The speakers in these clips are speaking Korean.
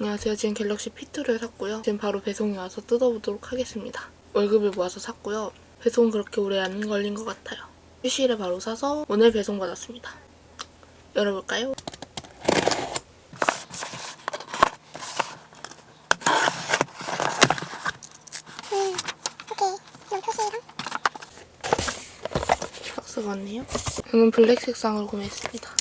안녕하세요. 지금 갤럭시 P2를 샀고요. 지금 바로 배송이 와서 뜯어보도록 하겠습니다. 월급을 모아서 샀고요. 배송 그렇게 오래 안 걸린 것 같아요. 휴시일에 바로 사서 오늘 배송 받았습니다. 열어볼까요? 음, 오케이. 이런 표시랑 박스가 왔네요. 저는 블랙 색상을 구매했습니다.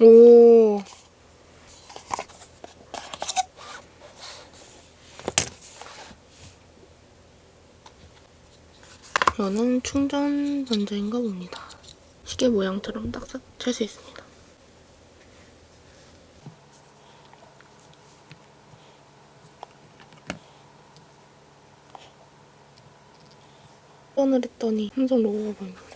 오. 이거는 충전 단자인가 봅니다. 시계 모양처럼 딱딱 찰 수 있습니다. 턴을 했더니 삼성 로고가 보입니다.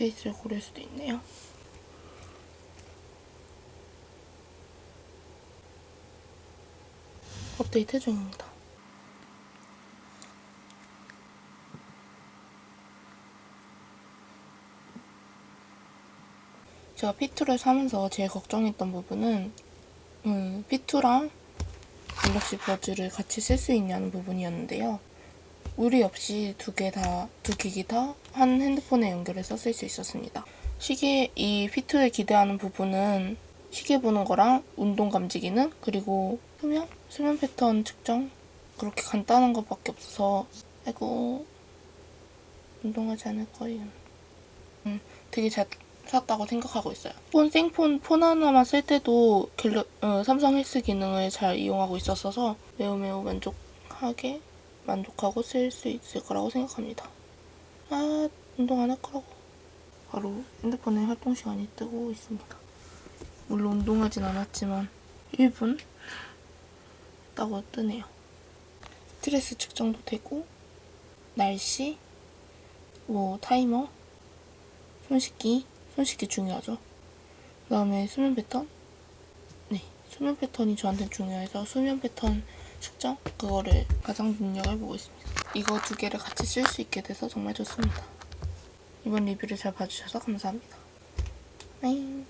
GPS 를 고를 수도 있네요. 업데이트 중입니다. 제가 P2를 사면서 제일 걱정했던 부분은 음, P2랑 갤럭시 버즈를 같이 쓸 수 있냐는 부분이었는데요. 무리 없이 두 개 다, 두 기기 다 한 핸드폰에 연결해서 쓸 수 있었습니다. 시계, 이 피트에 기대하는 부분은 시계 보는 거랑 운동 감지 기능, 그리고 수면? 수면 패턴 측정? 그렇게 간단한 것밖에 없어서, 아이고, 운동하지 않을 거예요. 음, 되게 잘 샀다고 생각하고 있어요. 폰, 생폰, 폰 하나만 쓸 때도 갤러, 어, 삼성 헬스 기능을 잘 이용하고 있었어서 매우 매우 만족하게 만족하고 쓸 수 있을 거라고 생각합니다. 아, 운동 안 할 거라고. 바로 핸드폰에 활동 시간이 뜨고 있습니다. 물론 운동하진 않았지만 1분 따고 뜨네요. 스트레스 측정도 되고 날씨, 뭐 타이머, 손 씻기, 손 씻기 중요하죠. 그 다음에 수면 패턴, 네, 수면 패턴이 저한테는 중요해서 수면 패턴 측정 그거를 가장 능력을 보고 있습니다. 이거 두 개를 같이 쓸 수 있게 돼서 정말 좋습니다. 이번 리뷰를 잘 봐주셔서 감사합니다. 네.